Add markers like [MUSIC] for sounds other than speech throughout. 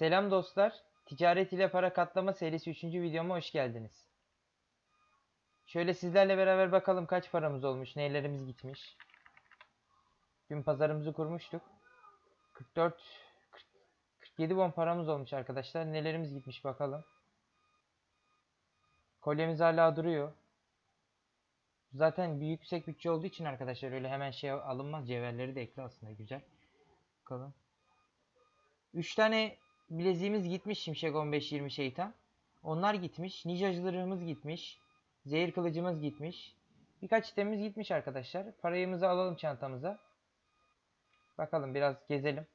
Selam dostlar. Ticaret ile para katlama serisi 3. videoma hoş geldiniz. Şöyle sizlerle beraber bakalım kaç paramız olmuş, neylerimiz gitmiş. Dün pazarımızı kurmuştuk. 44 40 47 bon paramız olmuş arkadaşlar. Nelerimiz gitmiş bakalım. Kolyemiz hala duruyor. Zaten bir yüksek bütçe olduğu için arkadaşlar öyle hemen şey alınmaz. Cevherleri de ekli aslında güzel. Bakalım. 3 tane bileziğimiz gitmiş Şimşek 15-20 şeytan. Onlar gitmiş. Ninjacılarımız gitmiş. Zehir kılıcımız gitmiş. Birkaç itemimiz gitmiş arkadaşlar. Parayımızı alalım çantamıza. Bakalım biraz gezelim.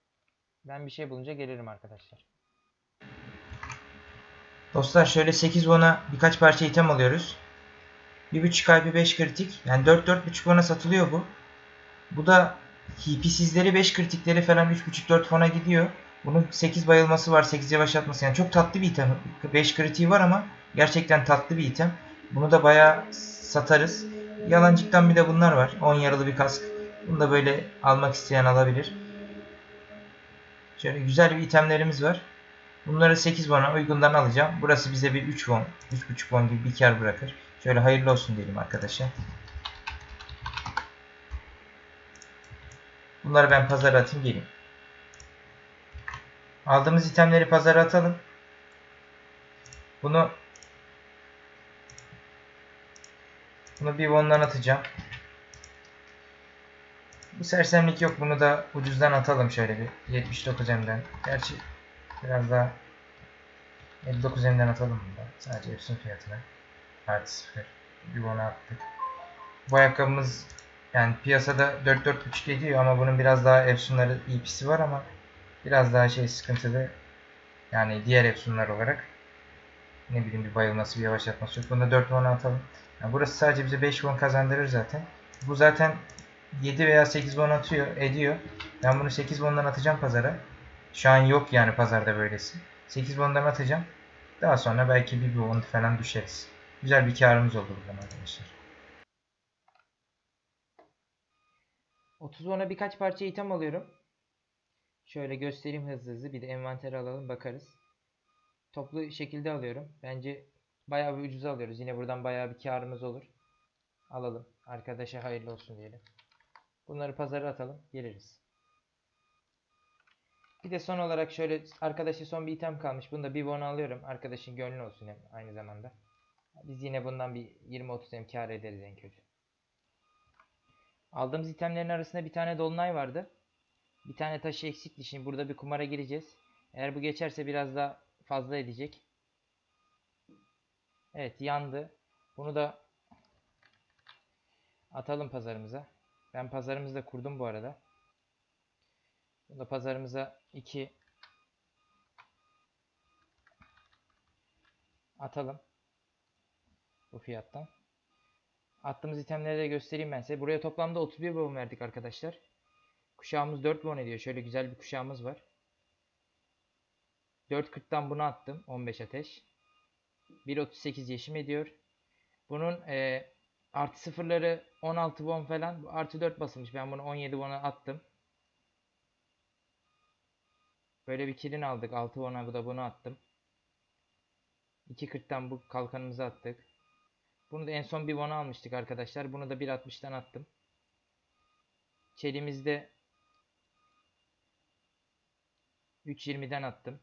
Ben bir şey bulunca gelirim arkadaşlar. Dostlar şöyle 8 bona birkaç parça item alıyoruz. 1.5 kalbi 5 kritik. Yani 4-4.5 bona satılıyor bu. Bu da HP'sizleri 5 kritikleri falan 3.5-4 fona gidiyor. Bunun 8 bayılması var, 8 yavaşlatması. Yani çok tatlı bir item. 5 kritiği var ama gerçekten tatlı bir item. Bunu da bayağı satarız. Yalancıktan bir de bunlar var. 10 yaralı bir kask. Bunu da böyle almak isteyen alabilir. Şöyle güzel bir itemlerimiz var. Bunları 8 bona uygundan alacağım. Burası bize bir 3 won, 3.5 won gibi bir kar bırakır. Şöyle hayırlı olsun diyelim arkadaşlar. Bunları ben pazara atayım geleyim. Aldığımız itemleri pazara atalım. Bunu bunu bir won'dan atacağım. Bu sersemlik yok. Bunu da ucuzdan atalım şöyle bir. 79 M'den. Gerçi biraz daha 59 M'den atalım bunu da. Sadece Epson fiyatına. Artı 0. Bir won'a attık. Bu ayakkabımız yani piyasada 4-4.5 ediyor ama bunun biraz daha Epson'ları EP'si var ama biraz daha şey sıkıntılı. Yani diğer Epson'lar olarak ne bileyim bir bayılması bir yavaşlatması yok. Bunu da 4 won'a atalım. Yani burası sadece bize 5 won kazandırır zaten. Bu zaten 7 veya 8 won atıyor, ediyor. Ben bunu 8 won'dan atacağım pazara. Şu an yok yani pazarda böylesi. 8 won'dan atacağım. Daha sonra belki bir won falan düşeriz. Güzel bir karımız olur buradan arkadaşlar. 30 ona birkaç parça item alıyorum. Şöyle göstereyim hızlı hızlı. Bir de envanter alalım bakarız. Toplu şekilde alıyorum. Bence bayağı bir ucuza alıyoruz. Yine buradan bayağı bir karımız olur. Alalım. Arkadaşa hayırlı olsun diyelim. Bunları pazara atalım. Geliriz. Bir de son olarak şöyle arkadaşa son bir item kalmış. Bunu da bir bona alıyorum. Arkadaşın gönlü olsun hem aynı zamanda. Biz yine bundan bir 20-30 hem kar ederiz en kötü. Aldığımız itemlerin arasında bir tane dolunay vardı. Bir tane taşı eksikti. Şimdi burada bir kumara gireceğiz. Eğer bu geçerse biraz daha fazla edecek. Evet yandı. Bunu da atalım pazarımıza. Ben pazarımızı da kurdum bu arada. Bunu da pazarımıza 2 atalım. Bu fiyattan. Attığımız itemleri de göstereyim ben size. Buraya toplamda 31 won verdik arkadaşlar. Kuşağımız 4 won ediyor. Şöyle güzel bir kuşağımız var. 4.40'dan bunu attım. 15 ateş. 1.38 yeşim ediyor. Bunun e, artı sıfırları 16 won falan. Artı 4 basılmış. Ben bunu 17 won'a attım. Böyle bir kilin aldık. 6 won'a bu da bunu attım. 2.40'dan bu kalkanımızı attık. Bunu da en son bir won'a almıştık arkadaşlar. Bunu da 1.60'dan attım. Çelimizde 3.20'den attım.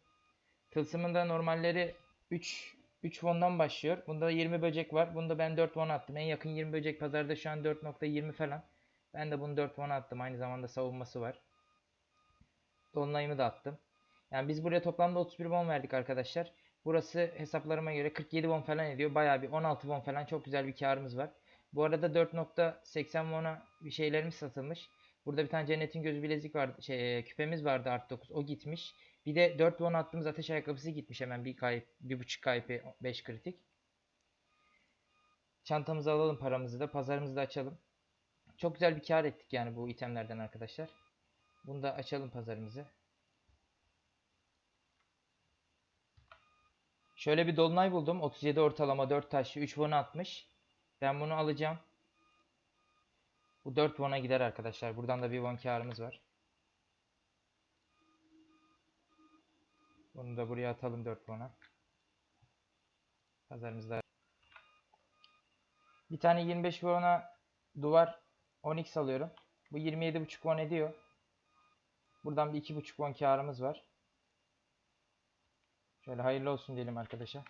Tılsımın da normalleri 3 3 won'dan başlıyor. Bunda 20 böcek var. Bunda ben 4 won attım. En yakın 20 böcek pazarda şu an 4.20 falan. Ben de bunu 4 won attım. Aynı zamanda savunması var. Dolunayımı da attım. Yani biz buraya toplamda 31 won verdik arkadaşlar. Burası hesaplarıma göre 47 won falan ediyor. Bayağı bir 16 won falan çok güzel bir karımız var. Bu arada 4.80 won'a bir şeylerimiz satılmış. Burada bir tane cennetin gözü bilezik vardı. Şey, e, küpemiz vardı artı 9. O gitmiş. Bir de 4 won attığımız ateş ayakkabısı gitmiş hemen. Bir kayıp, bir buçuk kayıp, 5 kritik. Çantamızı alalım paramızı da. Pazarımızı da açalım. Çok güzel bir kar ettik yani bu itemlerden arkadaşlar. Bunu da açalım pazarımızı. Şöyle bir dolunay buldum. 37 ortalama 4 taşlı 3 won atmış. Ben bunu alacağım. Bu 4 won'a gider arkadaşlar. Buradan da bir won karımız var. Bunu da buraya atalım 4 won'a. Pazarımızda. Bir tane 25 won'a duvar onyx alıyorum. Bu 27,5 won ediyor. Buradan bir 2,5 won karımız var. Şöyle hayırlı olsun diyelim arkadaşa.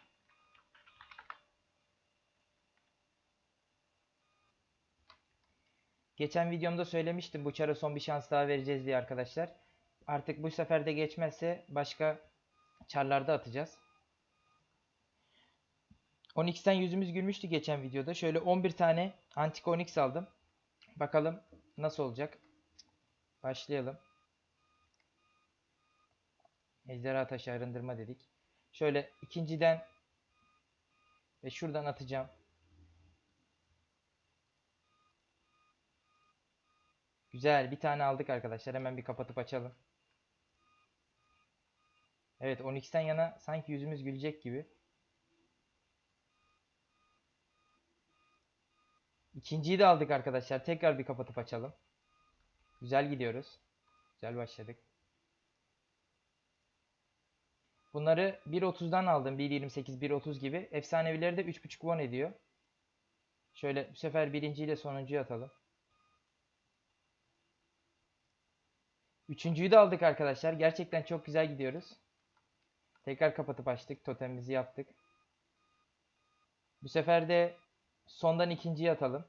Geçen videomda söylemiştim bu çara son bir şans daha vereceğiz diye arkadaşlar. Artık bu sefer de geçmezse başka çarlarda atacağız. 12'ten yüzümüz gülmüştü geçen videoda. Şöyle 11 tane antik onyx aldım. Bakalım nasıl olacak. Başlayalım. Ejderha taşı arındırma dedik. Şöyle ikinciden ve şuradan atacağım. Güzel. Bir tane aldık arkadaşlar. Hemen bir kapatıp açalım. Evet 12'den yana sanki yüzümüz gülecek gibi. İkinciyi de aldık arkadaşlar. Tekrar bir kapatıp açalım. Güzel gidiyoruz. Güzel başladık. Bunları 1.30'dan aldım. 1.28, 1.30 gibi. Efsanevileri de 3.5 won ediyor. Şöyle bu sefer birinciyle sonuncuyu atalım. Üçüncüyü de aldık arkadaşlar. Gerçekten çok güzel gidiyoruz. Tekrar kapatıp açtık. Totemimizi yaptık. Bu sefer de sondan ikinciyi atalım.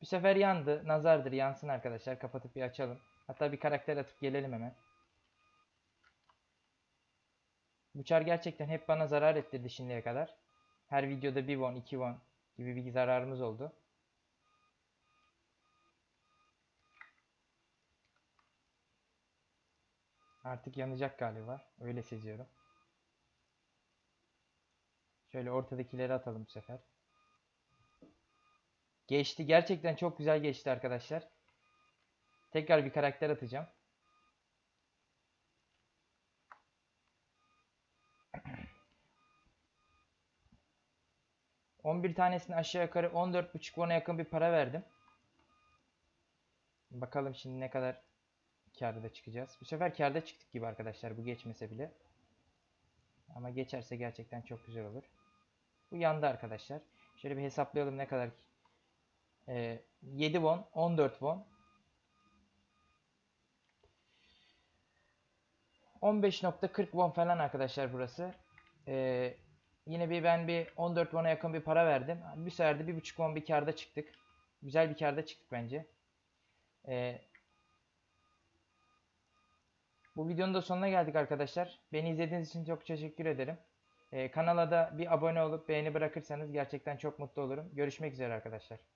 Bu sefer yandı. Nazardır. Yansın arkadaşlar. Kapatıp bir açalım. Hatta bir karakter atıp gelelim hemen. Bu çar gerçekten hep bana zarar ettirdi şimdiye kadar. Her videoda 1 won, 2 won gibi bir zararımız oldu. Artık yanacak galiba. Öyle seziyorum. Şöyle ortadakileri atalım bu sefer. Geçti. Gerçekten çok güzel geçti arkadaşlar. Tekrar bir karakter atacağım. [CLEARS THROAT] ...11 tanesini aşağı yukarı 14.5 won'a yakın bir para verdim. Bakalım şimdi ne kadar kârda çıkacağız. Bu sefer kârda çıktık gibi arkadaşlar bu geçmese bile. Ama geçerse gerçekten çok güzel olur. Bu yandı arkadaşlar. Şöyle bir hesaplayalım ne kadar. Ee, 7 won, 14 won. 15.40 won falan arkadaşlar burası. Ee, yine bir ben bir 14 won'a yakın bir para verdim. Bir sefer de 1.5 won bir kârda çıktık. Güzel bir kârda çıktık bence. Ee, bu videonun da sonuna geldik arkadaşlar. Beni izlediğiniz için çok teşekkür ederim. Ee, kanala da bir abone olup beğeni bırakırsanız gerçekten çok mutlu olurum. Görüşmek üzere arkadaşlar.